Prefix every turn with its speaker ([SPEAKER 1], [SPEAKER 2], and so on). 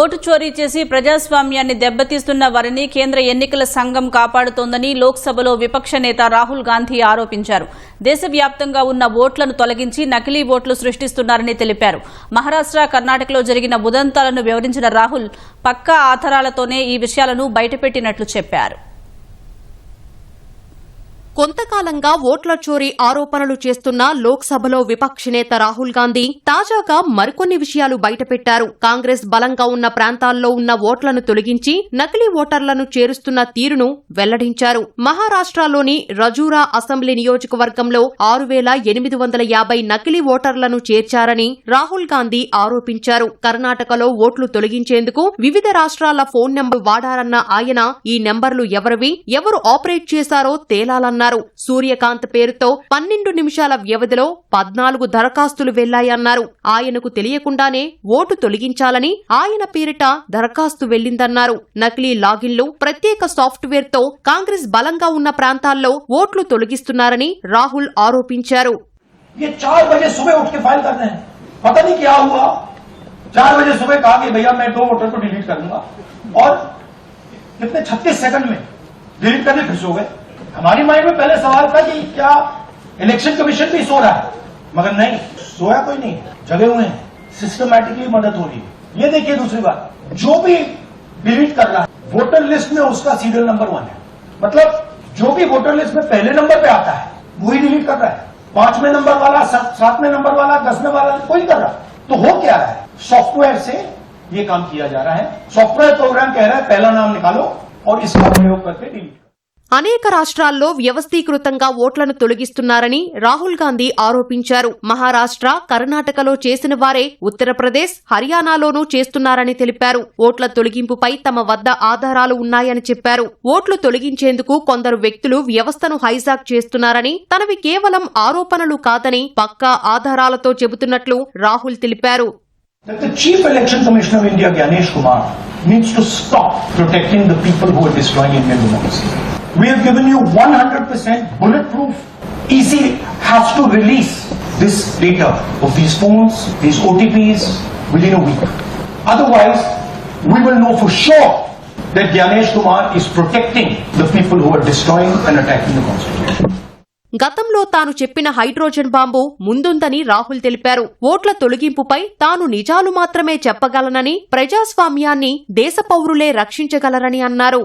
[SPEAKER 1] Vote చోరీ చేసి ప్రజాస్వామ్యాన్ని దెబ్బతీస్తున్న వారిని కేంద్ర ఎన్నికల సంఘం కాపాడుతోందని లోక్సభలో విపక్ష నేత రాహుల్ గాంధీ ఆరోపించారు. దేశవ్యాప్తంగా ఉన్న ఓట్లను తొలగించి నకిలీ ఓట్లు సృష్టిస్తున్నారని తెలిపారు. మహారాష్ట్ర కర్ణాటకలో జరిగిన ఉదంతాలను వివరించిన రాహుల్ పక్కా ఆధారాలతోనే ఈ విషయాలను బయటపెట్టినట్లు చెప్పారు.
[SPEAKER 2] కొంతకాలంగా ఓట్ల చోరీ ఆరోపణలు చేస్తున్న లోక్సభలో విపక్ష నేత రాహుల్ గాంధీ తాజాగా మరికొన్ని విషయాలు బయటపెట్టారు. కాంగ్రెస్ బలంగా ఉన్న ప్రాంతాల్లో ఉన్న ఓట్లను తొలగించి నకిలీ ఓటర్లను చేరుస్తున్న తీరును వెల్లడించారు. మహారాష్ట్రలోని రజూరా అసెంబ్లీ నియోజకవర్గంలో ఆరు వేల ఎనిమిది వందల యాభై నకిలీ ఓటర్లను చేర్చారని రాహుల్ గాంధీ ఆరోపించారు. కర్ణాటకలో ఓట్లు తొలగించేందుకు వివిధ రాష్ట్రాల ఫోన్ నెంబర్ వాడారన్న ఆయన ఈ నెంబర్లు ఎవరివి ఎవరు ఆపరేట్ చేశారో తేలాలన్నారు. సూర్యకాంత్ పేరుతో పన్నెండు నిమిషాల వ్యవధిలో పద్నాలుగు దరఖాస్తులు వెళ్లాయన్నారు ఆయనకు తెలియకుండానే ఓటు తొలగించాలని ఆయన పేరిట దరఖాస్తు వెళ్లిందన్నారు నకిలీ లాగిన్లు ప్రత్యేక సాఫ్ట్వేర్ తో కాంగ్రెస్ బలంగా ఉన్న ప్రాంతాల్లో ఓట్లు తొలగిస్తున్నారని రాహుల్ ఆరోపించారు
[SPEAKER 3] ये चार बजे सुबह उठ के फाइल करते हैं पता नहीं क्या हुआ चार बजे सुबह कहा कि भैया मैं दो वोटर को डिलीट कर दूंगा और कितने 36 सेकंड में डिलीट करने फिर सो गए हमारी माइंड में पहले सवाल था कि क्या इलेक्शन कमीशन भी सो रहा है? मगर नहीं, सोया कोई नहीं। जगे हुए हैं। सिस्टमैटिकली मदद हो रही है। ये देखिए दूसरी बात। जो भी डिलीट कर रहा है वोटर लिस्ट में उसका सीरियल नंबर वन है। मतलब जो भी वोटर लिस्ट में पहले नंबर पे आता है, वही डिलीट कर रहा है। पाँचवें नंबर वाला सातवें नंबर वाला, दसवें वाला, कोई कर रहा तो हो क्या है? सॉफ्टवेयर से ये काम किया जा रहा है। सॉफ्टवेयर प्रोग्राम कह रहा है, पहला नाम निकालो और इसका प्रयोग करके डिलीट
[SPEAKER 2] అనేక రాష్ట్రాల్లో వ్యవస్థీకృతంగా ఓట్లను తొలగిస్తున్నారని రాహుల్ గాంధీ ఆరోపించారు. మహారాష్ట్ర కర్ణాటకలో చేసిన వారే ఉత్తరప్రదేశ్ హర్యానాలోనూ చేస్తున్నారని తెలిపారు. ఓట్ల తొలగింపుపై తమ వద్ద ఆధారాలు ఉన్నాయని చెప్పారు. ఓట్లు తొలగించేందుకు కొందరు వ్యక్తులు వ్యవస్థను హైజాక్ చేస్తున్నారని తనవి కేవలం ఆరోపణలు కాదని పక్కా ఆధారాలతో చెబుతున్నట్లు రాహుల్ తెలిపారు.
[SPEAKER 3] That the Chief Election Commissioner of India, Ganesh Kumar, needs to stop protecting the people who are destroying Indian democracy. We have given you 100% bulletproof. EC has to release this data of these phones, these OTPs within a week. Otherwise, we will know for sure that Ganesh Kumar is protecting the people who are destroying and attacking the constitution.
[SPEAKER 2] గతంలో తాను చెప్పిన hydrogen bomb ముందుందని Rahul తెలిపారు. ఓట్ల తొలగింపుపై తాను నిజాలు మాత్రమే చెప్పగలనని ప్రజాస్వామ్యాన్ని దేశ పౌరులే రక్షించగలరని అన్నారు.